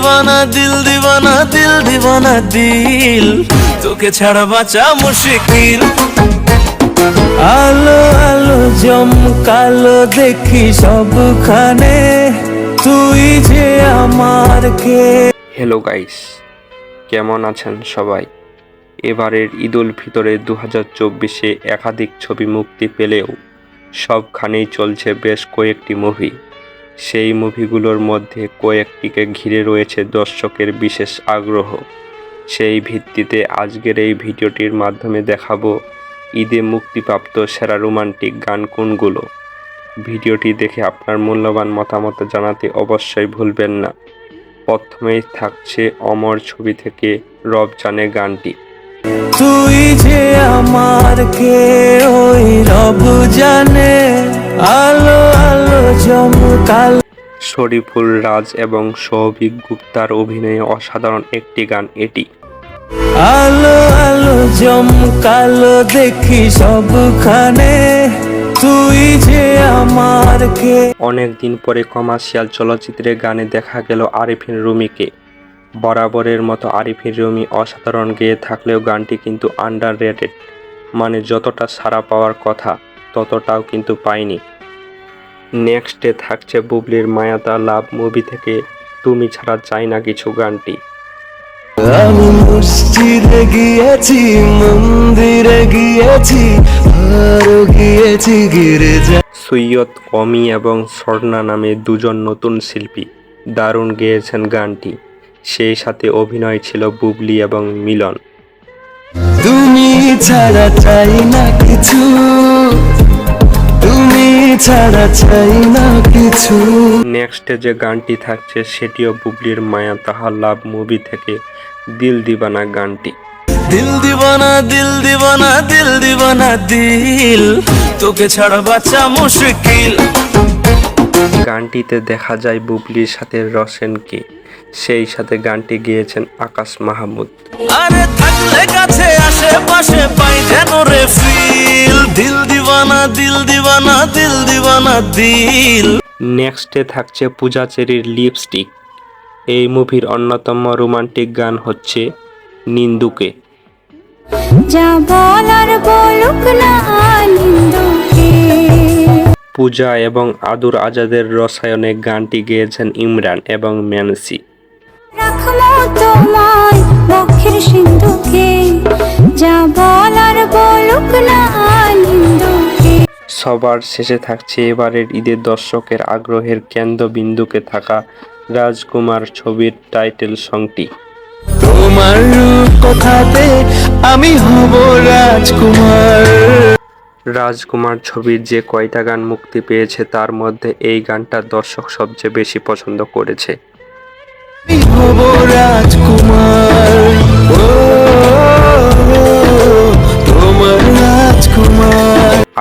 দিবানা দিল দিবানা দিল দিবানা দিল। তোকে ছাড়া বাঁচা মুশকিল। আলো আলো, জমকালো দেখি সবখানে। তুই যে আমার কে। হ্যালো গাইস কেমন আছেন সবাই? এবারের ঈদুল ফিতরে দু হাজার চব্বিশে একাধিক ছবি মুক্তি পেলেও সবখানেই চলছে বেশ কয়েকটি মুভি। সেই মুভিগুলোর মধ্যে কয়েকটিকে ঘিরে রয়েছে দর্শকের বিশেষ আগ্রহ। সেই ভিত্তিতে আজকের এই ভিডিওটির মাধ্যমে দেখাবো ঈদে মুক্তিপ্রাপ্ত সেরা রোমান্টিক গান কোনগুলো। ভিডিওটি দেখে আপনার মূল্যবান মতামত জানাতে অবশ্যই ভুলবেন না। প্রথমেই থাকছে অমর ছবি থেকে রব জানে গানটি। তুই যে আমার কে ওই রব জানে, আলো আলো জমকাল শরীফুল রাজ এবং সৌভিক গুপ্তার অভিনয়ে অসাধারণ একটি গান এটি। আলো আলো জমকালো দেখি সবখানে। তুই যে আমার কে অনেক দিন পরে কমার্শিয়াল চলচ্চিত্রে গানে দেখা গেল আরিফিন রুমিকে। বরাবরের মতো আরিফিন রুমি অসাধারণ গেয়ে থাকলেও গানটি কিন্তু আন্ডার রেটেড মানে যতটা সাড়া পাওয়ার কথা ততটাও কিন্তু পায়নি। নেক্সটে থাকছে বুবলির মায়াতা লাভ মুভি থেকে তুমি ছাড়া চাই না কিছু গানটি। আমি মসজিদে গিয়েছি মন্দিরে গিয়েছি আরও গিয়েছি গির্জা সৈয়দ অমি এবং স্বর্ণা নামে দুজন নতুন শিল্পী দারুণ গেয়েছেন গানটি। সেই সাথে অভিনয় ছিল বুবলি এবং মিলন। তুমি ছাড়া চাই না কিছু। ছাড়া চাই না কিছু। নেক্সটে যে গানটি থাকছে সেটিও বুবলির মায়া তাহার লাভ মুভি থেকে দিল দিবানা গানটি। দিল দিবানা দিল দিবানা দিল দিবানা দিল। তোকে ছাড়া বাঁচা মুশকিল। গানটিতে দেখা যায় বুবলির সাথে রসেনকে সেই সাথে গানটি গেয়েছেন আকাশ মাহমুদ। আরে থাকলে কাছে আশেপাশে পাই যেন রে ফিল দিবানা দিল দিবানা দিল দিবানা দিল। নেক্সটে থাকছে পূজা চেরির লিপস্টিক এই মুভির অন্যতম রোমান্টিক গান হচ্ছে নিন্দুকে। যা বলার বলুক না আনন্দকে পূজা এবং আদুর আজাদের রসায়নে গানটি গেয়েছেন ইমরান এবং ম্যানসি। যা বলার বলুক না সবার শেষে থাকছে এবারের ঈদের দর্শকের আগ্রহের কেন্দ্রবিন্দুকে থাকা রাজকুমার ছবির টাইটেল সংটি। তোমার কথাতে আমি হব রাজকুমার। রাজকুমার ছবির যে কয়টা গান মুক্তি পেয়েছে তার মধ্যে এই গানটা দর্শক সবচেয়ে বেশি পছন্দ করেছে। আমি হব রাজকুমার।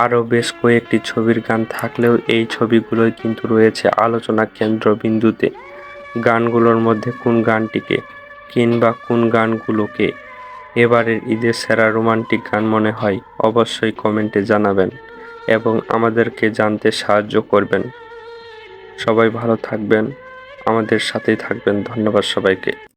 আরও বেশ কয়েকটি ছবির গান থাকলেও এই ছবিগুলোই কিন্তু রয়েছে আলোচনা কেন্দ্রবিন্দুতে গানগুলোর মধ্যে কোন গানটিকে কিংবা কোন গানগুলোকে এবারের ঈদের সেরা রোমান্টিক গান মনে হয় অবশ্যই কমেন্টে জানাবেন এবং আমাদেরকে জানতে সাহায্য করবেন। সবাই ভালো থাকবেন, আমাদের সাথেই থাকবেন। ধন্যবাদ সবাইকে।